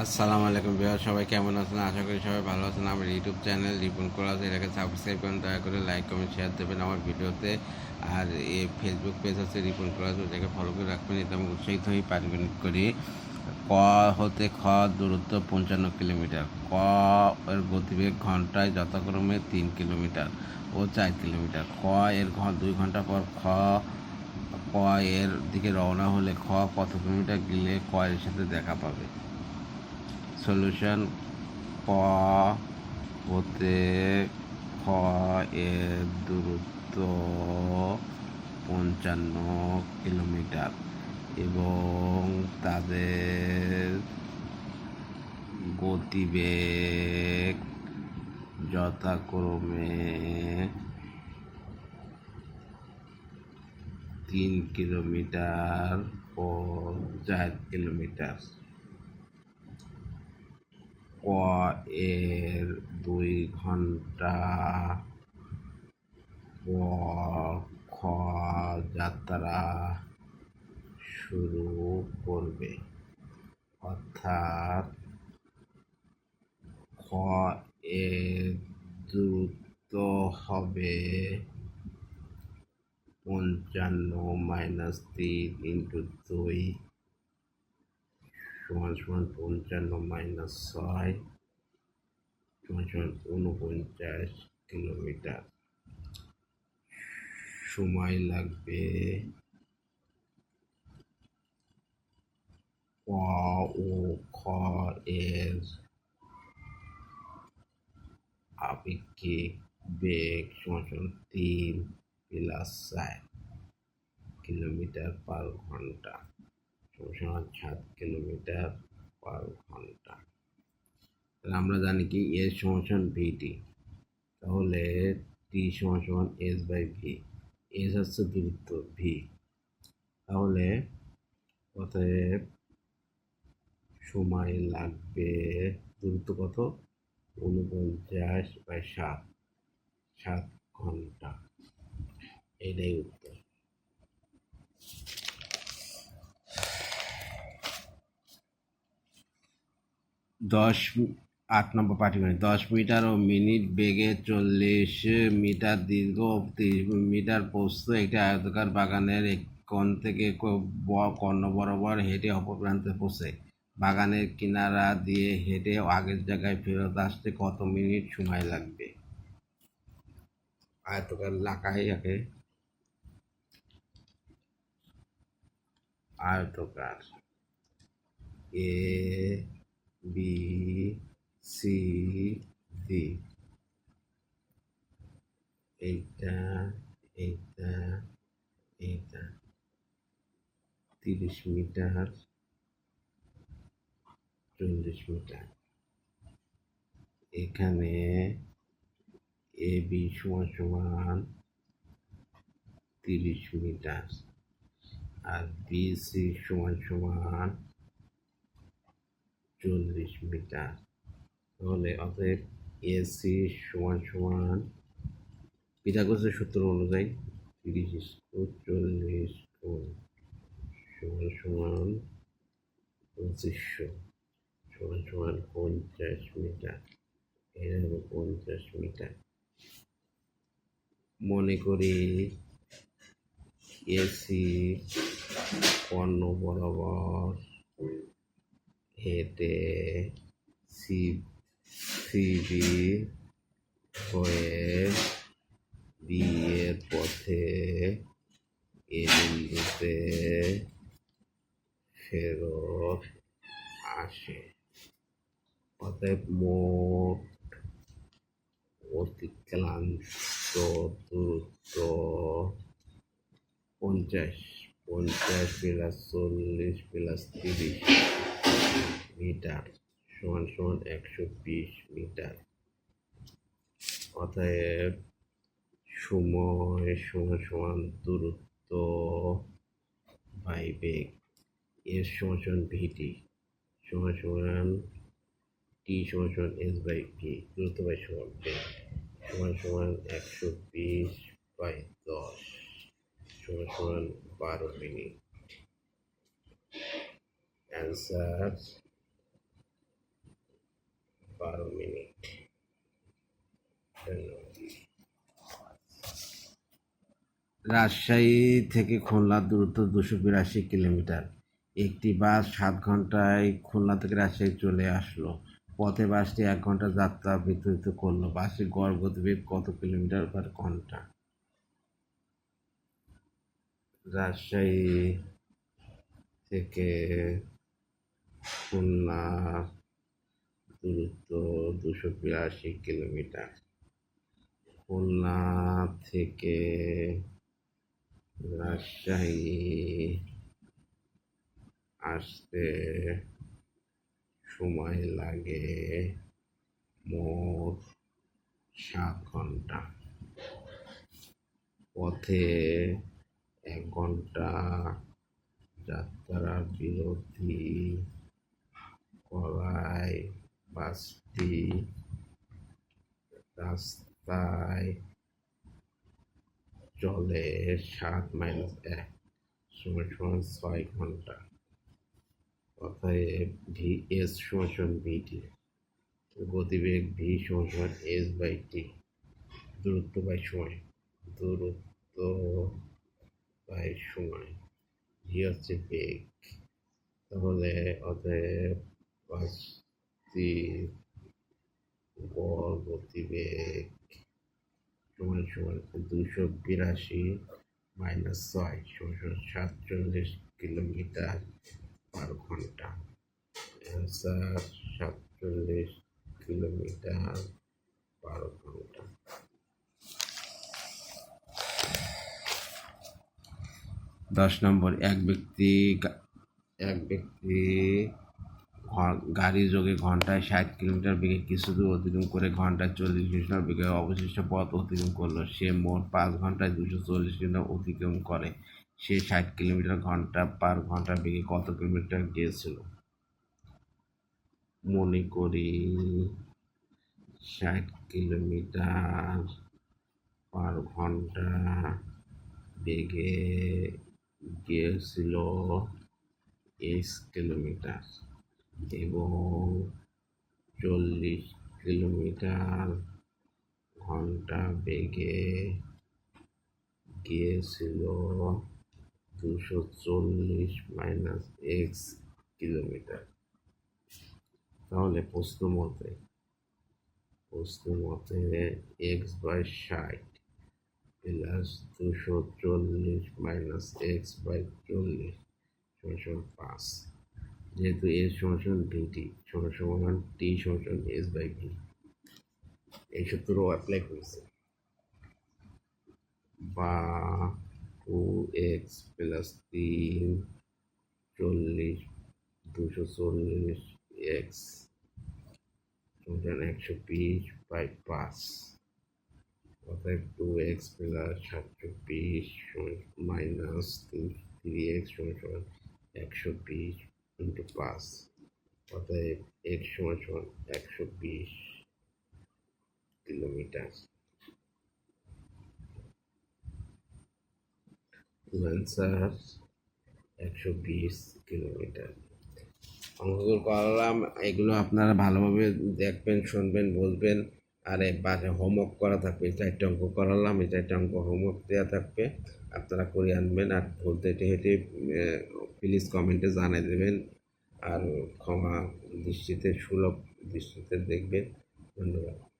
আসসালামু আলাইকুম বিহার সবাই কেমন আছেন? আশা করি সবাই ভালো আছেন। আমার ইউটিউব চ্যানেল রিপন কোলাস এটাকে সাবস্ক্রাইব করেন, দয়া করে লাইক কমেন্ট শেয়ার দেবেন আমার ভিডিওতে। আর এই ফেসবুক পেজ আছে রিপন কোলাস, ওটাকে ফলো করে রাখবেন, এতে আমি উৎসাহিত হয়ে পারবেন করি। ক হতে খ দূরত্ব পঞ্চান্ন কিলোমিটার। ক এর গতিবেগ ঘন্টায় যথাক্রমে তিন কিলোমিটার ও চার কিলোমিটার। খ এর দুই ঘণ্টা পর খ, ক এর দিকে রওনা হলে খ কত কিলোমিটার গেলে ক এর সাথে দেখা পাবে? সলিউশন ক হতে খ এর দূরত্ব পঞ্চান্ন কিলোমিটার এবং তাদের গতিবেগ যথাক্রমে তিন কিলোমিটার ও চার কিলোমিটার। ক এর দুই ঘণ্টা খ যাত্রা শুরু করবে। অর্থাৎ খ এর দ্রুত হবে পঞ্চান্ন মাইনাস তিন ইন্টু দুই সমান সমান পঞ্চান্ন মাইনাস ছয় সমান সমান উনপঞ্চাশ কিলোমিটার সময় লাগবে ক ও খ এর আপেক্ষিক বেগ সমান তিন প্লাস চার কিলোমিটার পার ঘণ্টা। সমান সাত কিলোমিটার পার ঘণ্টা। তাহলে আমরা জানি কি? এস সমান ভিটি তাহলে টি সমান সমান এস বাই ভি এস হচ্ছে দূরত্ব ভি তাহলে অতএব সময় লাগবে দূরত্ব কত? উনপঞ্চাশ বাই সাত। সাত ঘণ্টা। এটাই উত্তর। দশ আট নম্বর পাটিগণিত দশ মিটার ও মিনিট বেগে চল্লিশ মিটার দীর্ঘ তিরিশ মিটার প্রস্থ একটি আয়তকার বাগানের এক কোণ থেকে কর্ণ বরাবর হেঁটে অপর প্রান্তে পৌঁছে। বাগানের কিনারা দিয়ে হেঁটে আগের জায়গায় ফেরত আসতে কত মিনিট সময় লাগবে? আয়তকার লাকাই আগে আয়তকার এ বি সি ডি এইটা এইটা এইটা। তিরিশ মিটার, চল্লিশ মিটার। এখানে এ, বি সমান সমান তিরিশ মিটার। আর বি, সি সমান সমান চল্লিশ মিটার। তাহলে অতএব এসি সমান সমান পিথাগোরাসের সূত্র অনুযায়ী তিরিশ চল্লিশ গুণ সমান সমান পঁচিশশো সমান সমান পঞ্চাশ মিটার। এর হবে পঞ্চাশ মিটার। মনে করি এসি পণ্য বরাবর হেঁটে সি সিবি হয়ে বিয়ের পথে এ বিন্দুতে ফেরত আসে অতএব মোট অতিক্রান্ত দূরত্ব পঞ্চাশ পঞ্চাশ প্লাস চল্লিশ প্লাস তিরিশ মিটার, সমান সমান একশো বিশ মিটার। অতএব সময় সমান সমান দূরত্ব বাই বেগ। এর সমান সমান ভিটি, সমান সমান টি সমান সমান এস বাই ভি দূরত্ব বাই সমান বেগ, সমান সমান একশো বিশ বাই দশ, সমান সমান বারো minute. Answer per minute. Rajshahi থেকে খুলনা দূরত্ব দুশো বিরাশি কিলোমিটার। একটি বাস সাত ঘন্টায় খুলনা থেকে রাজশাহী চলে আসলো। পথে বাসটি এক ঘণ্টা যাত্রা বিতরিত করল। বাসের গড় গতিবেগ কত কিলোমিটার পার ঘণ্টা? রাজশাহী থেকে খুলনা দূরত্ব দুশো বিরাশি কিলোমিটার। খুলনা থেকে রাজশাহী আসতে সময় লাগে মোট সাত ঘণ্টা। পথে এক ঘণ্টা যাত্রা বিরতি করায় বাসটি রাস্তায় চলে সাত মাইনাস এক সমান সমান ছয় ঘণ্টা অতএব ভি এস সমান সমান ভিটি গতিবেগ ভি সমান এস বাই টি দূরত্ব বাই সময় দূরত্ব বাই সময় ভি হচ্ছে বেগ তাহলে অতএব বাসটি গড় গতিবেগ সমান সমান দুশো বিরাশি মাইনাস ছয় সমান সাতচল্লিশ কিলোমিটার পার ঘণ্টা। অ্যান্সার সাতচল্লিশ কিলোমিটার পার ঘণ্টা। দশ নম্বর, এক ব্যক্তি এক ব্যক্তি গাড়ি যোগে ঘন্টায় ষাট কিলোমিটার বেগে কিছু দূর অতিক্রম করে ঘন্টায় চল্লিশ কিলোমিটার বেগে অবশিষ্ট পথ অতিক্রম করল। সে মোট পাঁচ ঘন্টায় দুশো চল্লিশ কিলোমিটার অতিক্রম করে। সে ষাট কিলোমিটার ঘণ্টা পার ঘণ্টা বেগে কত কিলোমিটার গিয়েছিল? মনে করি ষাট কিলোমিটার পার ঘণ্টা বেগে গিয়েছিল। S kilometre. এবং চল্লিশ কিলোমিটার ঘণ্টা বেগে গিয়েছিল দুশো চল্লিশ মাইনাস এক্স কিলোমিটার। তাহলে প্রশ্ন মতে প্রশ্ন মতে এক্স বাই ষাট প্লাস দুশো চল্লিশ মাইনাস এক্স বাই চল্লিশ সমান পাঁচ। যেহেতু এস সমান ভিটি সমান সমান টি সমান এস বাই ভি এই সূত্রও অ্যাপ্লাই করেছে। বা টু এক্স প্লাস তিন চল্লিশ, দুশো চল্লিশ এক্স সমান একশো বিশ বাই পাঁচ। অর্থাৎ টু এক্স প্লাস সাতশো বিশ মাইনাস থ্রি এক্স সমান সমান একশো বিশ ইন্টু পাঁচ অতএব এক্স সমান সমান একশো বিশ কিলোমিটার। অ্যান্সার একশো বিশ কিলোমিটার। অঙ্কগুলো করালাম, এগুলো আপনারা ভালোভাবে দেখবেন, শুনবেন বলবেন আর বাসায় হোমওয়ার্ক করা থাকবে এই চারটে অঙ্ক করালাম এই চারটে অঙ্ক হোমওয়ার্ক দেওয়া থাকবে। আপনারা করে আনবেন আর ভুলতে হেঁটে প্লিজ কমেন্টে জানিয়ে দেবেন আর ক্ষমা দৃষ্টিতে, সুলভ দৃষ্টিতে দেখবেন। ধন্যবাদ।